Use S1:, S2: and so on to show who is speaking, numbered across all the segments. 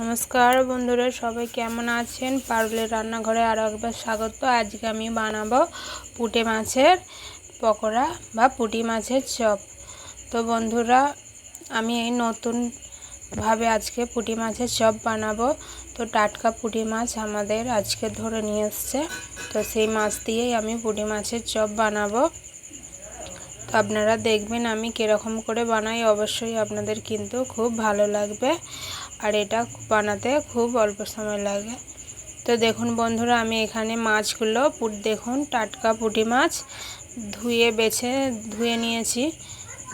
S1: নমস্কার বন্ধুরা, সবাই কেমন আছেন? পারুলের রান্নাঘরে আরও একবার স্বাগত। আজকে আমি বানাবো পুঁটি মাছের পকোড়া বা পুঁটি মাছের চপ। তো বন্ধুরা, আমি এই নতুনভাবে আজকে পুঁটি মাছের চপ বানাবো। তো টাটকা পুঁটি মাছ আমাদের আজকে ধরে নিয়ে এসছে। তো সেই মাছ দিয়েই আমি পুঁটি মাছের চপ বানাবো। তো আপনারা দেখবেন আমি কীরকম করে বানাই, অবশ্যই আপনাদের কিন্তু খুব ভালো লাগবে। আর এটা বানাতে খুব অল্প সময় লাগে। তো দেখুন বন্ধুরা, আমি এখানে মাছগুলো পুট, দেখুন টাটকা পুঁটি মাছ ধুয়ে বেছে, ধুয়ে নিয়েছি।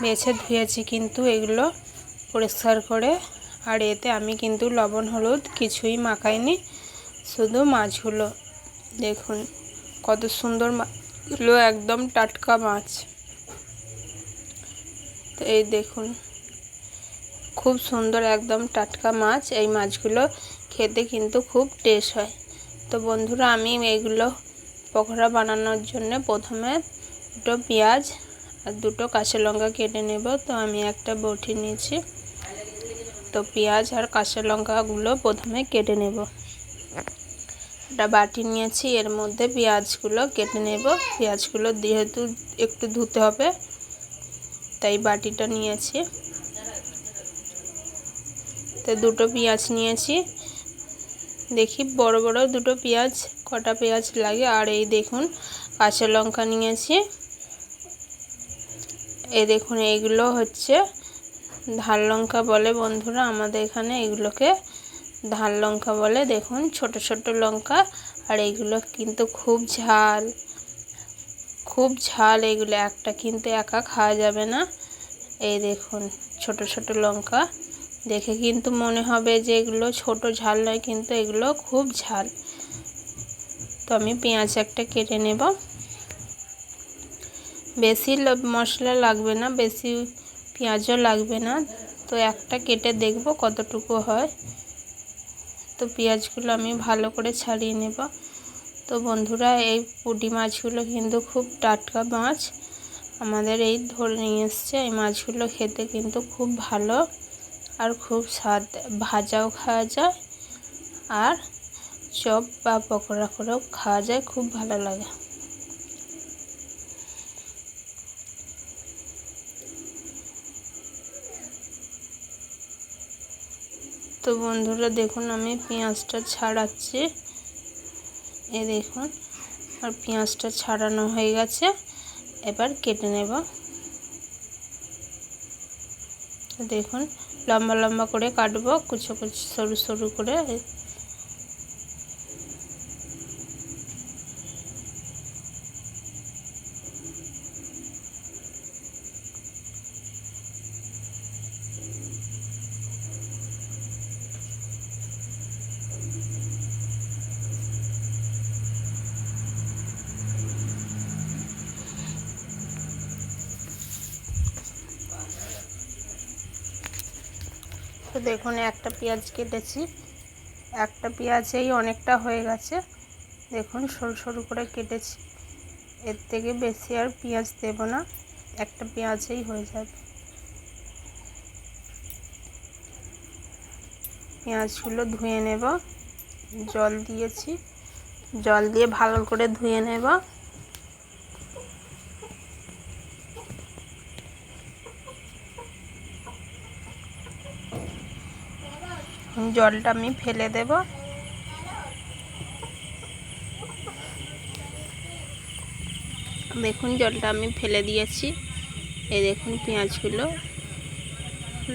S1: বেছে ধুয়েছি কিন্তু এগুলো পরিষ্কার করে, আর এতে আমি কিন্তু লবণ, হলুদ কিছুই মাখাইনি, শুধু মাছগুলো। দেখুন কত সুন্দর মাছগুলো একদম টাটকা মাছ। তো এই দেখুন খুব সুন্দর একদম টাটকা মাছ। এই মাছগুলো খেতে কিন্তু খুব টেস্ট হয়। তো বন্ধুরা, আমি এইগুলো পকোড়া বানানোর জন্য প্রথমে দুটো পেঁয়াজ আর দুটো কাঁচা লঙ্কা কেটে নেব। তো আমি একটা বটি নিয়েছি। তো পেঁয়াজ আর কাঁচা লঙ্কাগুলো প্রথমে কেটে নেব। একটা বাটি নিয়েছি, এর মধ্যে পেঁয়াজগুলো কেটে নেব। পেঁয়াজগুলো যেহেতু একটু ধুতে হবে, তাই বাটিটা নিয়েছি। তো দুটো পেঁয়াজ নিয়েছি। দেখি বড় বড় দুটো পেঁয়াজ, কটা পেঁয়াজ লাগে। আর এই দেখুন, কাঁচা লঙ্কা নিয়েছি। এই দেখুন এইগুলো হচ্ছে ধান লঙ্কা বলে বন্ধুরা। আমাদের এখানে এগুলোকে ধান লঙ্কা বলে। দেখুন, ছোট ছোট লঙ্কা। আর এইগুলো কিন্তু খুব ঝাল। খুব ঝাল এগুলো। একটা কিন্তু একা খাওয়া যাবে না। এই দেখুন, ছোট ছোট লঙ্কা। দেখে কিন্তু মনে হবে যে এগুলো ছোট ঝাল নয়, কিন্তু এগুলো খুব ঝাল। তো আমি পেঁয়াজ একটা কেটে নেব। বেশি মশলা লাগবে না, বেশি পেঁয়াজও লাগবে না। তো একটা কেটে দেখব কতটুকু হয়। তো পেঁয়াজগুলো আমি ভালো করে ছাড়িয়ে নেব। তো বন্ধুরা, এই পুঁটি মাছগুলো কিন্তু খুব টাটকা মাছ। আমাদের এই ধরে নিয়ে এসছে, এই মাছগুলো খেতে কিন্তু খুব ভালো। আর খুব স্বাদ। ভাজাও খাওয়া যায় আর চপ বা পকোড়া করেও খাওয়া যায়, খুব ভালো লাগে। তো বন্ধুরা, দেখুন আমি পেঁয়াজটা ছাড়াচ্ছি। এ দেখুন, আর পেঁয়াজটা ছাড়ানো হয়ে গেছে। এবার কেটে নেব। দেখুন লম্বা লম্বা করে কাটবো কুচো কুচো সরু সরু করে দেখুন একটা পেঁয়াজ কেটেছি। একটা পেঁয়াজেই অনেকটা হয়ে গেছে। দেখুন, সরু সরু করে কেটেছি। এর থেকে বেশি আর পেঁয়াজ দেব না। একটা পেঁয়াজেই হয়ে যাবে। পেঁয়াজগুলো ধুয়ে নেব। জল দিয়েছি। জল দিয়ে ভালো করে ধুয়ে নেব। জলটা আমি ফেলে দেব। দেখুন, জলটা আমি ফেলে দিয়েছি। এই দেখুন, পেঁয়াজগুলো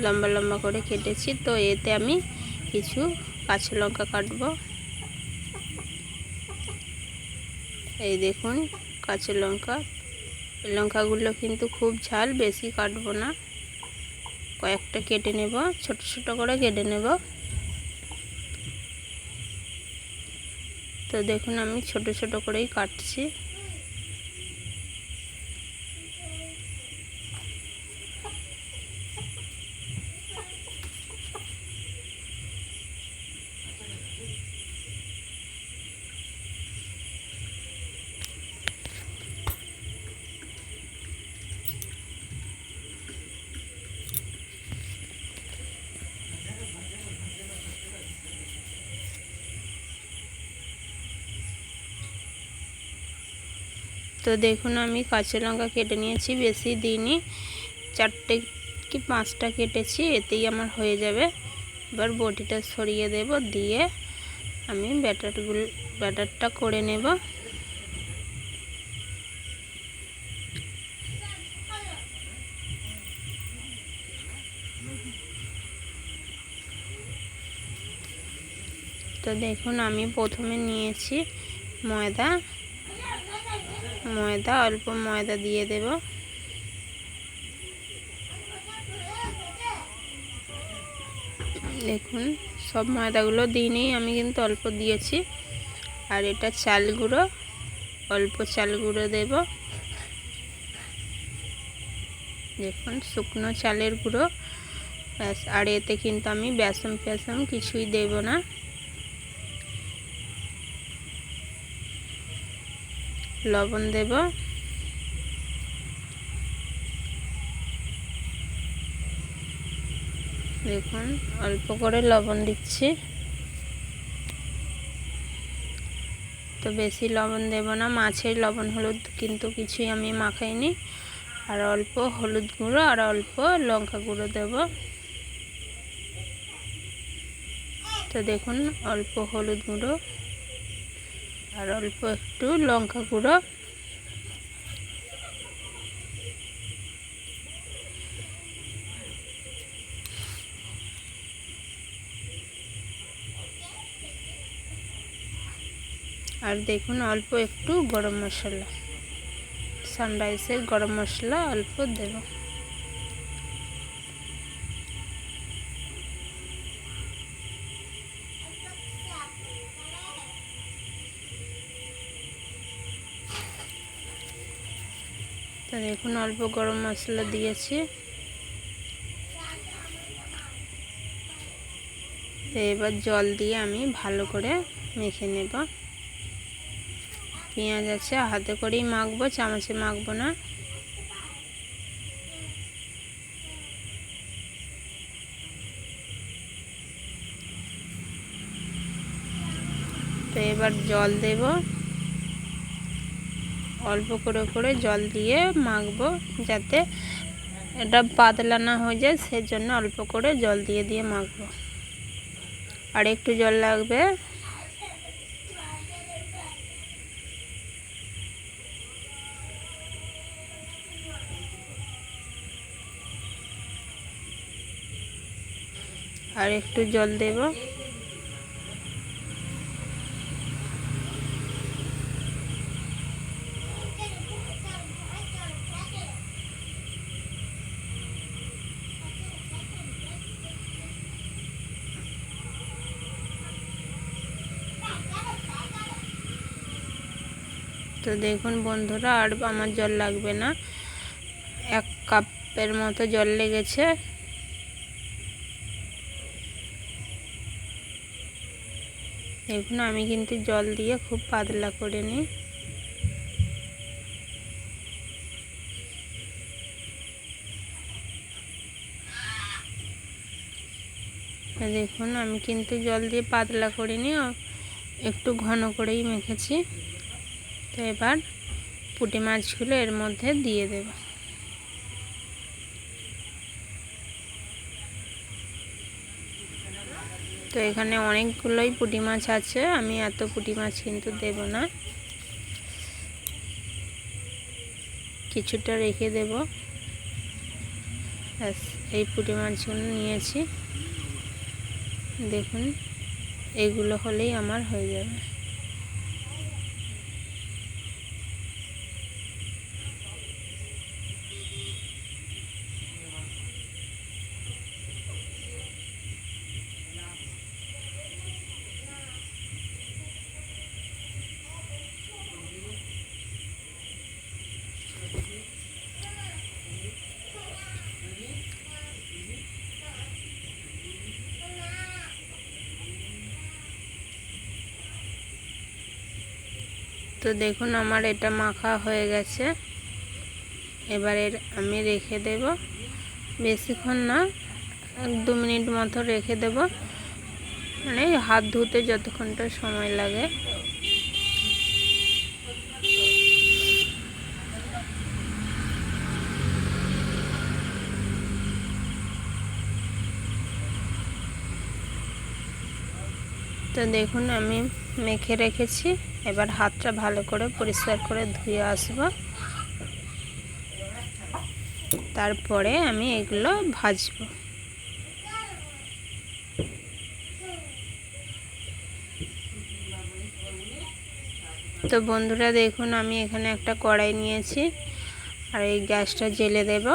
S1: লম্বা লম্বা করে কেটেছি। তো এতে আমি কিছু কাঁচা লঙ্কা কাটব। এই দেখুন, কাঁচা লঙ্কা। লঙ্কাগুলো কিন্তু খুব ঝাল, বেশি কাটবো না। কয়েকটা কেটে নেব, ছোট ছোট করে কেটে নেব। তো দেখুন আমি ছোট ছোট করেই কাটছি। তো দেখুন আমি কাঁচা লঙ্কা কেটে নিয়েছি, বেশি দিইনি। চারটে কি পাঁচটা কেটেছি, এতেই আমার হয়ে যাবে। এবার বটিটা সরিয়ে দেব, দিয়ে আমি ব্যাটারগুলো, ব্যাটারটা করে নেব। তো দেখুন আমি প্রথমে নিয়েছি ময়দা। ময়দা, অল্প ময়দা দিয়ে দেব। দেখুন, সব ময়দাগুলো দিইনি আমি কিন্তু অল্প দিয়েছি। আর এটা চাল গুঁড়ো, অল্প চাল গুঁড়ো দেব। দেখুন, শুকনো চালের গুঁড়ো। ব্যাস, আর এতে কিন্তু আমি বেসন ফেসম কিছুই দেব না। লবণ দেব। দেখুন, অল্প করে লবণ দিচ্ছি। তো বেশি লবণ দেব না, মাছের লবণ, হলুদ কিন্তু কিছুই আমি মাখাইনি। আর অল্প হলুদ গুঁড়ো আর অল্প লঙ্কা গুঁড়ো দেব। তো দেখুন, অল্প হলুদ গুঁড়ো। আর অল্প একটু লঙ্কা গুঁড়ো। আর দেখুন অল্প একটু গরম মশলা। সানরাইসের গরম মশলা অল্প দেব। তো দেখুন অল্প গরম মশলা দিয়েছি। এবার জল দিয়ে আমি ভালো করে মেখে নেব। পেঁয়াজ আছে, হাতে করেই মাখবো, চামচে মাখবো না। তো এবার জল দেব। অল্প করে করে জল দিয়ে মাখবো যাতে এটা পাতলা না হয়ে যায়, সেজন্য অল্প করে জল দিয়ে দিয়ে মাখবো। আর একটু জল লাগবে। আর একটু জল দেব। দেখুন বন্ধুরা, আর আমার জল লাগবে না। এক কাপের মতো জল লেগেছে। দেখুন, আমি কিন্তু জল দিয়ে খুব পাতলা করে নিই। দেখুন, আমি কিন্তু জল দিয়ে পাতলা করে নিই। একটু ঘন করেই মেখেছি। তো এবার পুঁটি মাছগুলো এর মধ্যে দিয়ে দেবো। তো এখানে অনেকগুলোই পুঁটি মাছ আছে, আমি এত পুঁটি মাছ কিন্তু দেব না। কিছুটা রেখে দেব। ব্যাস, এই পুঁটি মাছগুলো নিয়েছি। দেখুন, এগুলো হলেই আমার হয়ে যাবে। তো দেখুন আমার এটা মাখা হয়ে গেছে। এবার আমি রেখে দেব। বেশিক্ষণ না, এক দু মিনিট মতো রেখে দেব। মানে হাত ধুতে যতক্ষণটা সময় লাগে। তো দেখুন আমি মেখে রেখেছি। এবার হাতটা ভালো করে পরিষ্কার করে ধুয়ে আসব। তারপরে আমি এগুলো ভাজবো। তো বন্ধুরা দেখুন, আমি এখানে একটা কড়াই নিয়েছি আর এই গ্যাসটা জেলে দেব।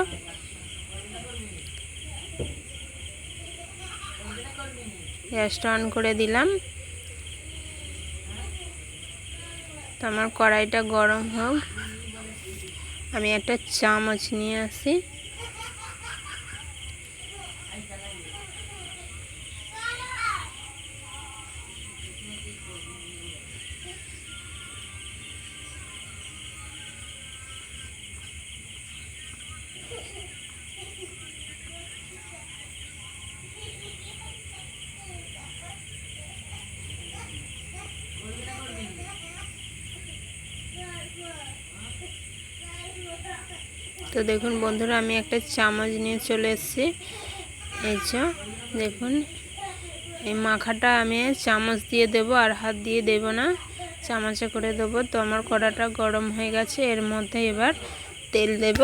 S1: গ্যাসটা অন করে দিলাম। তো আমার কড়াইটা গরম হোক। আমি একটা চামচ নিয়ে আসি। তো দেখুন বন্ধুরা, আমি একটা চামচ নিয়ে চলে এসেছি। এই দেখুন, এই মাখাটা আমি চামচ দিয়ে দেব আর হাত দিয়ে দেব না, চামচে করে দেবো। তো আমার কড়াটা গরম হয়ে গেছে, এর মধ্যে এবার তেল দেব।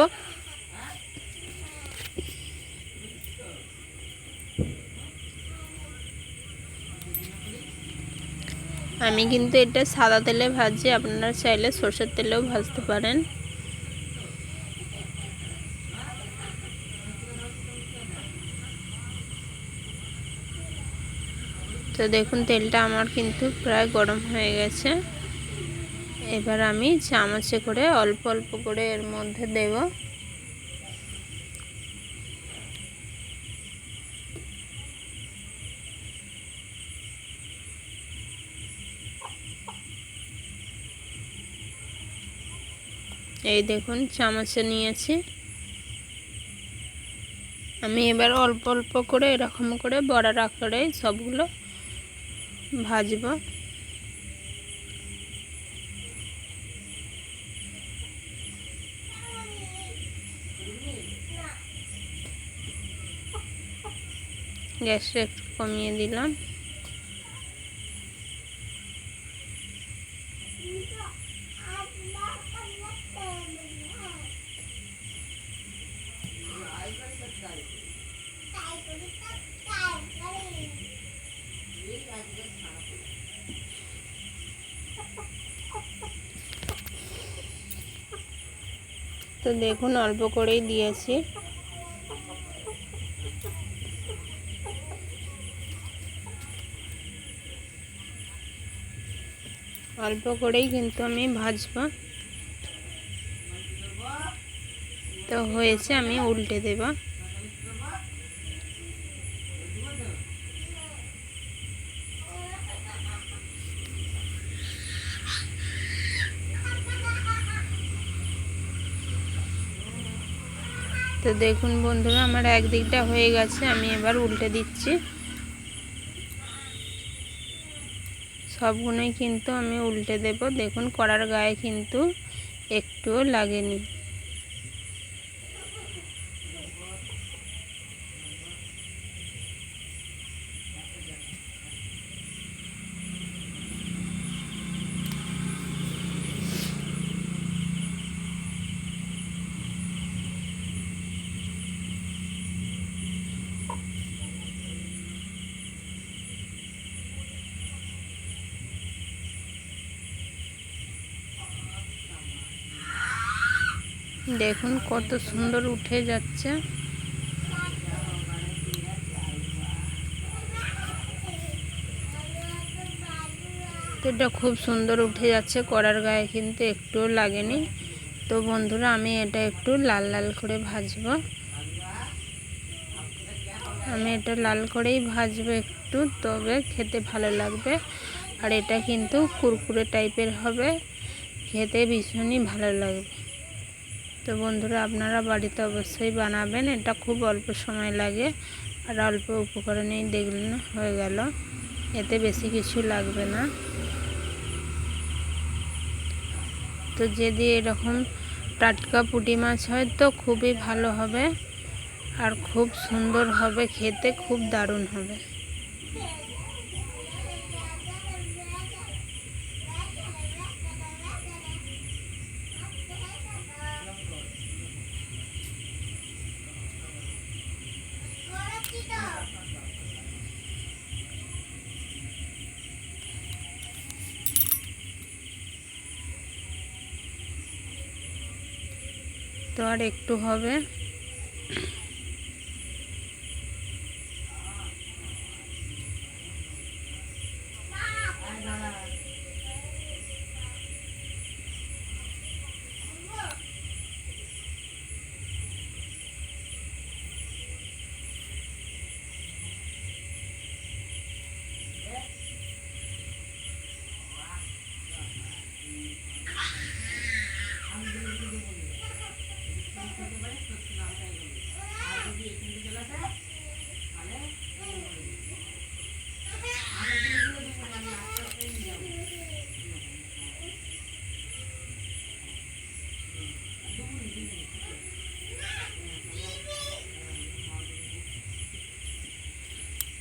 S1: আমি কিন্তু এটা সাদা তেলে ভাজি, আপনারা চাইলে সর্ষের তেলেও ভাজতে পারেন। তো দেখুন, তেলটা আমার কিন্তু প্রায় গরম হয়ে গেছে। এবার আমি চামচে করে, অল্প অল্প করে এর মধ্যে দেব। এই দেখুন, চামচে নিয়েছি। আমি এবার অল্প অল্প করে, এরকম করে বড়ার আকারে সবগুলো ভাজব। গ্যাসটা একটু কমিয়ে দিলাম। তো দেখুন, অল্প করেই দিয়েছি। অল্প করেই কিন্তু আমি ভাজবো। তো হয়েছে, আমি উল্টে দেবো। তো দেখুন বন্ধুরা, আমার একদিকটা হয়ে গেছে, আমি এবার উল্টে দিচ্ছি। সবগুলোই কিন্তু আমি উল্টে দেব। দেখুন, কড়ার গায়ে কিন্তু একটুও লাগেনি। দেখুন কত সুন্দর উঠে যাচ্ছে। এটা খুব সুন্দর উঠে যাচ্ছে কড়ার গায়ে কিন্তু একটুও লাগেনি। তো বন্ধুরা, আমি এটা একটু লাল লাল করে ভাজবো। আমি এটা লাল করেই ভাজবো একটু, তবে খেতে ভালো লাগবে। আর এটা কিন্তু কুরকুরে টাইপের হবে, খেতে ভীষণই ভালো লাগবে। তো বন্ধুরা, আপনারা বাড়িতে অবশ্যই বানাবেন। এটা খুব অল্প সময় লাগে, আর অল্প উপকরণেই দেখলেন হয়ে গেল। এতে বেশি কিছু লাগবে না। তো যদি এরকম টাটকা পুঁটি মাছ হয় তো খুবই ভালো হবে, আর খুব সুন্দর হবে, খেতে খুব দারুণ হবে। একটু হবে।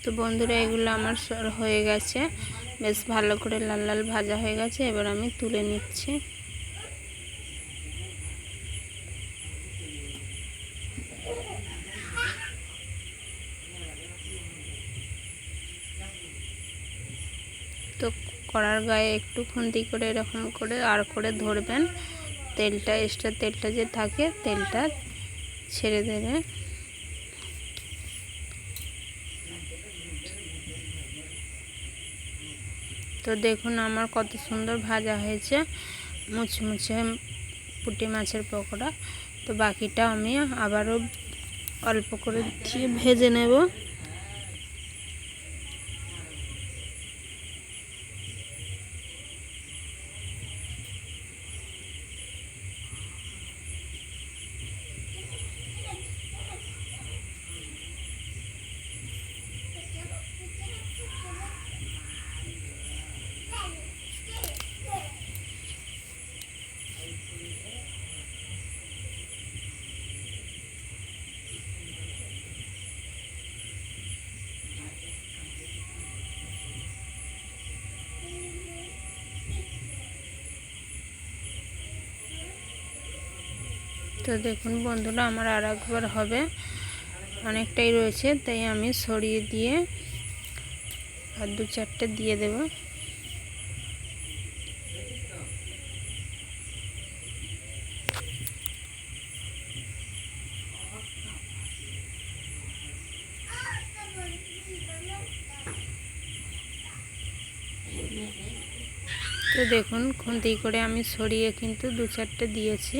S1: তো বন্ধুরা, এগুলো আমার হয়ে গেছে। বেশ ভালো করে লাল লাল ভাজা হয়ে গেছে, এবার আমি তুলে নিচ্ছি। তো কড়ার গায়ে একটু খুন্তি করে এরকম করে আর করে ধরবেন। তেলটা এক্সট্রা তেলটা যে থাকে, তেলটা ছেড়ে দেবে। তো দেখুন আমার কত সুন্দর ভাজা হয়েছে। মুচমুচে পুঁটি মাছের পকোড়া। তো বাকিটা আমি আবারও অল্প করে দিয়ে ভেজে নেব। তো দেখুন বন্ধুরা, আমার আর একবার হবে। অনেকটাই রয়েছে, তাই আমি সরিয়ে দিয়ে আর দু চারটে দিয়ে দেব। তো দেখুন, খুন্তি করে আমি সরিয়ে কিন্তু দু চারটে দিয়েছি।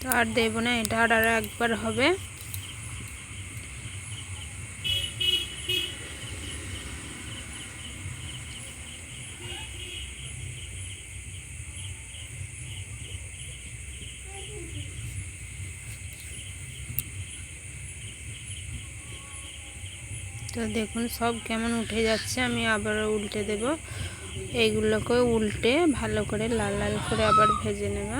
S1: তো আর দেবো না, এটা আর একবার হবে। তো দেখুন, সব কেমন উঠে যাচ্ছে, আমি আবারও উল্টে দেব। এইগুলোকে উল্টে ভালো করে লাল লাল করে আবার ভেজে নেব।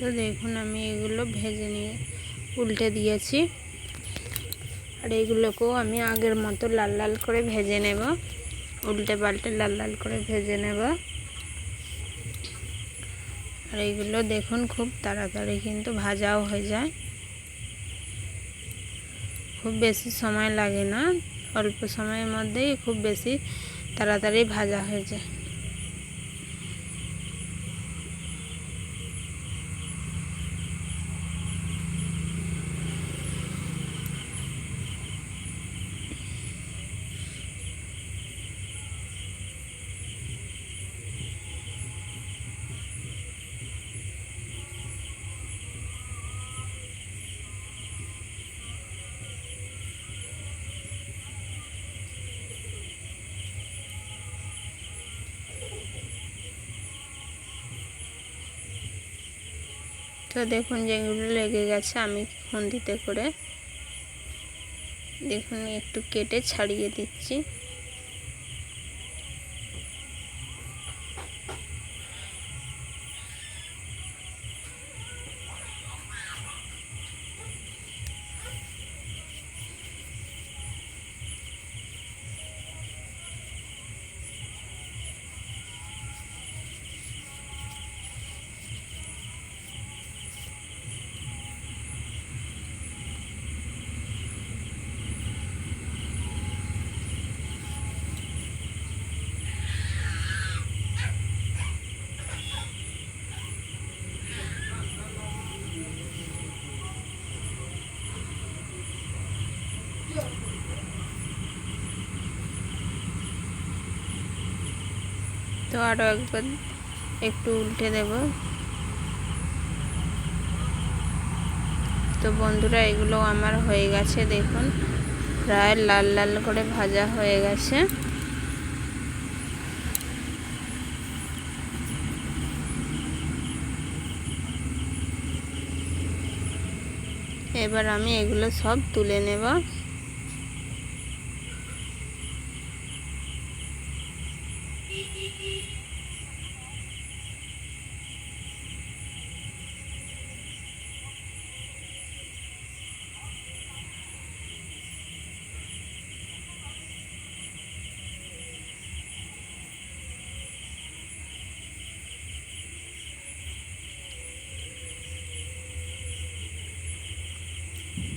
S1: তো দেখুন আমি এগুলো ভেজে নিয়ে উল্টে দিয়েছি। আর এইগুলোকেও আমি আগের মতো লাল লাল করে ভেজে নেব। উল্টে পাল্টে লাল লাল করে ভেজে নেব। আর এইগুলো দেখুন খুব তাড়াতাড়ি কিন্তু ভাজাও হয়ে যায়। খুব বেশি সময় লাগে না। অল্প সময়ের মধ্যেই খুব বেশি তাড়াতাড়ি ভাজা হয়ে যায়। তো দেখুন যেগুলো লেগে গেছে আমি খুন্দিতে করে। দেখুন একটু কেটে ছাড়িয়ে দিচ্ছি। আরও একবার একটু উল্টে দেব। তো বন্ধুরা, এগুলো আমার হয়ে গেছে, দেখুন। প্রায় লাল লাল করে ভাজা হয়ে গেছে। এবার আমি এগুলো সব তুলে নেব।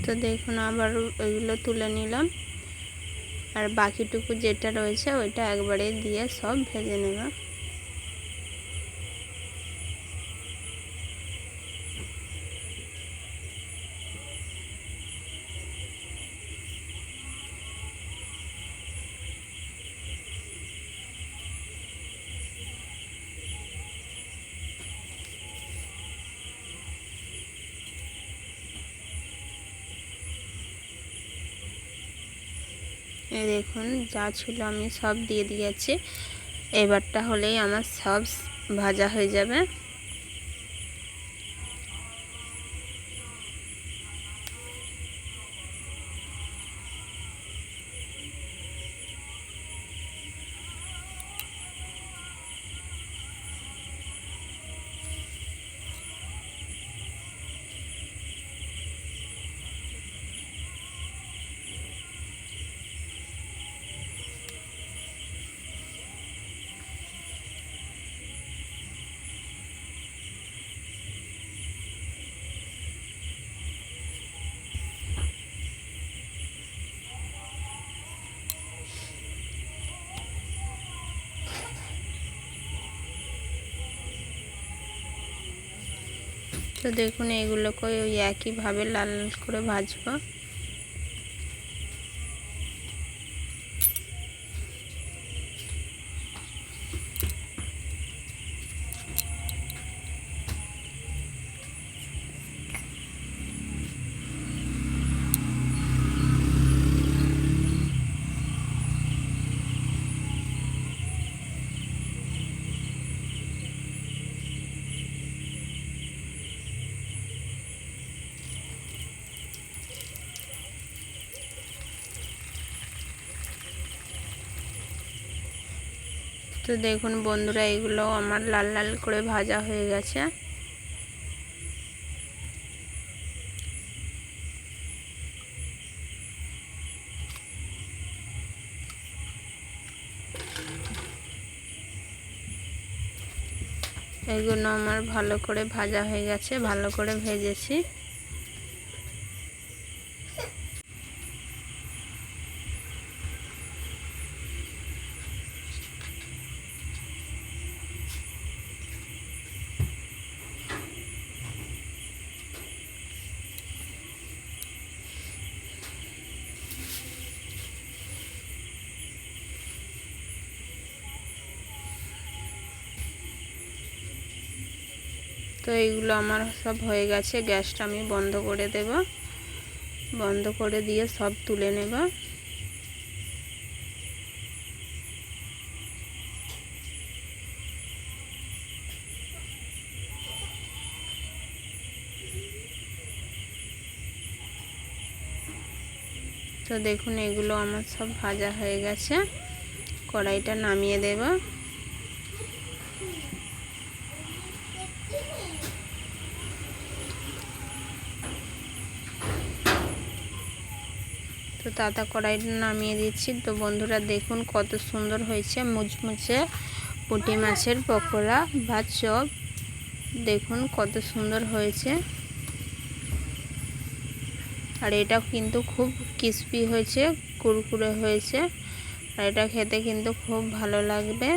S1: তো দেখুন, আবার ওইগুলো তুলে নিলাম। আর বাকিটুকু যেটা রয়েছে, ওইটা একবারে দিয়ে সব ভেজে নেব। দেখুন যা ছিল আমি সব দিয়ে দিয়েছি। এবারটা হলেই আমার সব ভাজা হয়ে যাবে। তো দেখুন এগুলোকে ওই একইভাবে লাল লাল করে ভাজবো। তো দেখুন বন্ধুরা, এগুলো আমার লাল লাল করে ভাজা হয়ে গেছে। এগুলো আমার ভালো করে ভাজা হয়ে গেছে, ভালো করে ভেজেছি। এইগুলো আমার সব হয়ে গেছে। গ্যাসটা আমি বন্ধ করে দেব। বন্ধ করে দিয়ে সব তুলে নেব। তো দেখুন, এগুলো আমার সব ভাজা হয়ে গেছে। কড়াইটা নামিয়ে দেবো। তাতা কড়াইটা নামিয়ে দিচ্ছি। তো বন্ধুরা দেখুন কত সুন্দর হয়েছে মুচমুচে পুঁটি মাছের পকোড়া বা চপ। দেখুন কত সুন্দর হয়েছে। আর এটা কিন্তু খুব ক্রিসপি হয়েছে, কুরকুরে হয়েছে। আর এটা খেতে কিন্তু খুব ভালো লাগবে।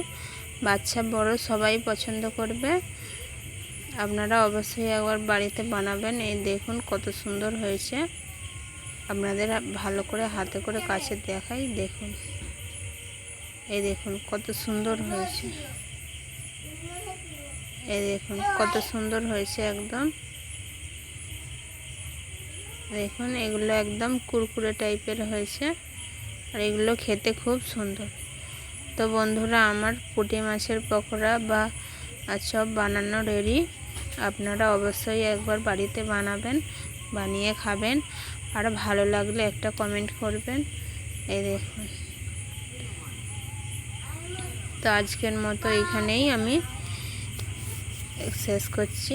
S1: বাচ্চা, বড় সবাই পছন্দ করবে। আপনারা অবশ্যই একবার বাড়িতে বানাবেন। এই দেখুন কত সুন্দর হয়েছে। আপনাদের ভালো করে হাতে করে কাছে দেখাই, দেখুন। এই দেখুন কত সুন্দর হয়েছে। এই দেখুন কত সুন্দর হয়েছে একদম। দেখুন, এগুলো একদম কুরকুরে টাইপের হয়েছে আর এগুলো খেতে খুব সুন্দর। তো বন্ধুরা, আমার পুঁটি মাছের পকোড়া বা চপ বানানো রেডি। আপনারা অবশ্যই একবার বাড়িতে বানাবেন, বানিয়ে খাবেন। আর ভালো লাগলে একটা কমেন্ট করবেন। এই দেখুন। তো আজকের মতো এখানেই আমি শেষ করছি।